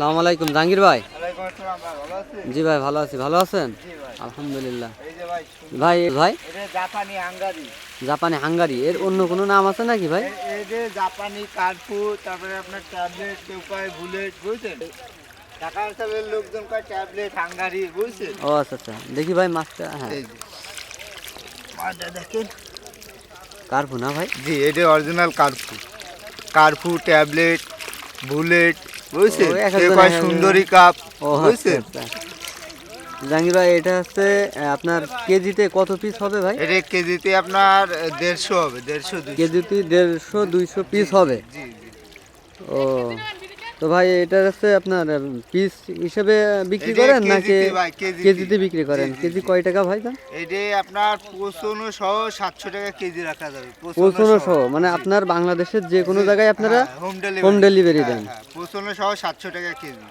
সালাম আলাইকুম জাহাঙ্গীর ভাই। জি ভাই ভালো আছি। ভালো আছেন? আলহামদুলিল্লাহ। ভাই ভাই জাপানি হাঙ্গারি। জাপানি হাঙ্গারি। এর অন্য কোনো নাম আছে নাকি ভাই? এই যে জাপানি কার্পু তারপরে আপনার ট্যাবলেট কেউ বুলেট বুঝছেন? ঢাকা অঞ্চলের লোকজন কয় ট্যাবলেট হাঙ্গারি বুঝছেন? ও আচ্ছা আচ্ছা। দেখি ভাই মাছটা হ্যাঁ। দেখেন। কার্পু না ভাই? জি এটা অরিজিনাল কার্পু। কার্পু ট্যাবলেট বুলেট এক সুন্দরী কাপ আচ্ছা বুঝছেন? আচ্ছা। জাহাঙ্গীর ভাই এটা হচ্ছে আপনার কেজিতে কত পিস হবে ভাই? এটা কেজিতে আপনার দেড়শো হবে দেড়শো কেজিতে দেড়শো দুইশো পিস হবে? ও তো ভাই এটা হচ্ছে আপনার পিস হিসেবে বিক্রি করেন নাকি কেজিতে? বিক্রি করেন? কেজি কয় টাকা ভাই দাম? এটা আপনার পঁচন্ন সহ সাতশো টাকা কেজি রাখা যাবে সহ। মানে আপনার বাংলাদেশের যে কোনো জায়গায় আপনারা হোম ডেলিভারি দেন। পঁচন্ন সহ সাতশো টাকা কেজি।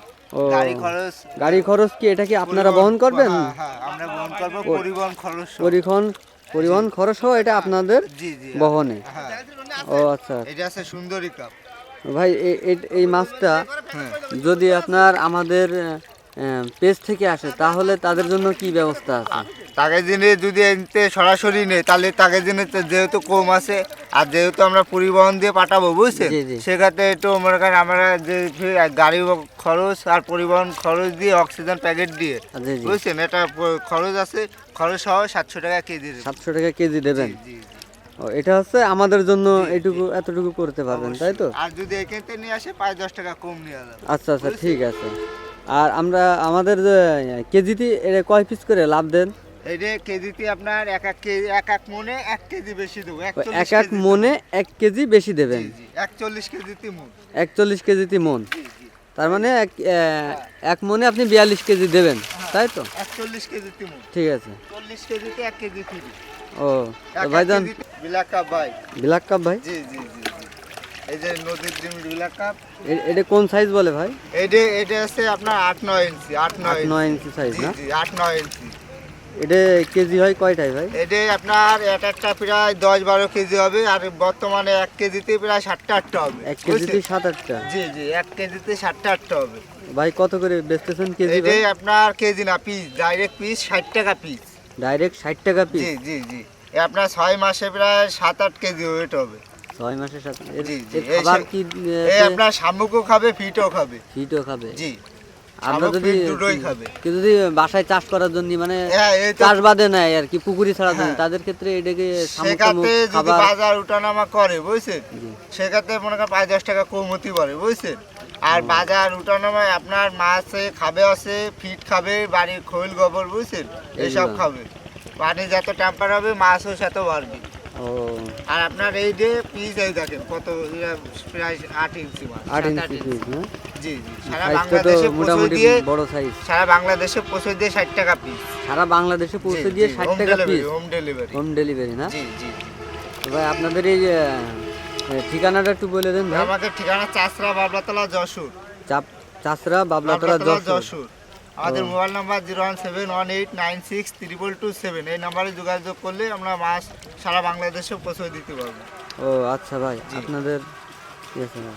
গাড়ি খরচ কি এটা কি আপনারা বহন করবেন? হ্যাঁ, হ্যাঁ, আমরা বহন করব পরিবহন খরচ। পরিবহন পরিবহন খরচ সহ এটা আপনাদের বহনে। হ্যাঁ। ও আচ্ছা। এটা আছে সুন্দরী কাপ ভাই এই মাছটা যদি আপনার আমাদের পেজ থেকে আসে তাহলে তাদের জন্য কি ব্যবস্থা আছে? তাকে দিনে যদি এনতে সরাসরি নেই তাহলে তাকে দিনে যেহেতু কম আছে আর যেহেতু আমরা পরিবহন দিয়ে পাঠাবো জি। সেক্ষেত্রে একটু মনে করেন আমরা যে গাড়ি খরচ আর পরিবহন খরচ দিয়ে অক্সিজেন প্যাকেট দিয়ে বুঝছেন? এটা খরচ আছে খরচ সহ সাতশো টাকা কেজি সাতশো টাকা কেজি দেবেন। ও এটা হচ্ছে আমাদের জন্য এটুকু এতটুকু করতে পারবেন তাই তো? আর যদি এখান থেকে নিয়ে আসে পাঁচ দশ টাকা কম নিয়ে যাবে। আচ্ছা আচ্ছা ঠিক আছে। আর আমরা আমাদের যে কেজিতে এটা কয় পিস করে? লাভ দেন। এটা কেজিতে আপনার এক এক কেজি এক এক মনে এক কেজি বেশি দেবো এক এক মনে এক কেজি বেশি দেবেন। একচল্লিশ কেজিতে মন। একচল্লিশ কেজিতে মন। তার মানে এক এক মনে আপনি বিয়াল্লিশ কেজি দেবেন তাই তো? একচল্লিশ কেজিতে মন। ঠিক আছে। চল্লিশ কেজিতে এক কেজি ফ্রি। ও ভাইজান বিলাক কাপ ভাই। ব্ল্যাক কাপ ভাই? জি জি জি এই যে নদীর ডিম বিলাক কাপ। এটা কোন সাইজ বলে ভাই? এটা এটা আছে আপনার আট নয় ইঞ্চি আট আট নয় নয় ইঞ্চি সাইজ না? জি আট নয় ইঞ্চি। এটা কেজি হয় কয়টাই ভাই? এটা আপনার এক একটা প্রায় দশ বারো কেজি হবে আর বর্তমানে এক কেজিতে প্রায় সাতটা আটটা হবে। এক কেজিতে? সাত আটটা? জি জি এক কেজিতে সাতটা আটটা হবে। ভাই কত করে বেচতেছেন কেজি ভাই? এটাই আপনার কেজি না পিস ডাইরেক্ট পিস ষাট টাকা পিস ডাইরেক্ট ষাট টাকা পিস জি জি জি। আপনার ছয় মাসে প্রায় সাত আট কেজি ওয়েট হবে। ছয় মাসের সাথে এর- জি, জি, খাবার কি আপনার শামুকও খাবে ফিটও খাবে। ফিটও খাবে। জি। আমরা যদি দুটোই খাবে। কেউ যদি বাসায় চাষ করার জন্য মানে হ্যাঁ এই তো চাষ বাদে নেয় আর কি পুকুরি ছাড়া জন্য হ্যাঁ। তাদের ক্ষেত্রে এটাকে টামুক যদি বাজার উঠানামা করে বুঝছেন। সেক্ষেত্রে মনে করেন পাঁচ দশ টাকা কম হতে পারে বুঝছেন? আর বাজার উঠানামায় আপনার মাছে খাবে আছে ফিট খাবে বাড়ির খৈল গোবর বুঝছেন? এসব খাবে। পানি যত টেম্পার হবে মাছও সাথে বাড়বে। আর আপনার এই যে পিস এই দেখেন কত প্রায় আট ইঞ্চি মাছ আট ইঞ্চি জি জি। সারা বাংলাদেশে পৌঁছে দিয়ে বড় সাইজ। সারা বাংলাদেশে পৌঁছে দিয়ে ষাট টাকা পিস। সারা বাংলাদেশে পৌঁছে দিয়ে ষাট টাকা piece home delivery home delivery না? জি জি। ভাই আপনাদের এই ঠিকানাটা একটু বলে দেন ভাই। আমাদের ঠিকানা চাষরা বাবলাতলা যশোর। চাপ চাষরা বাবলাতলা যশোর। আমাদের mobile number zero one seven one eight nine six triple two seven. এই নাম্বারে যোগাযোগ করলে আমরা মাছ সারা বাংলাদেশে পৌঁছে দিতে পারব। ও আচ্ছা ভাই আপনাদের ঠিক আছে ভাই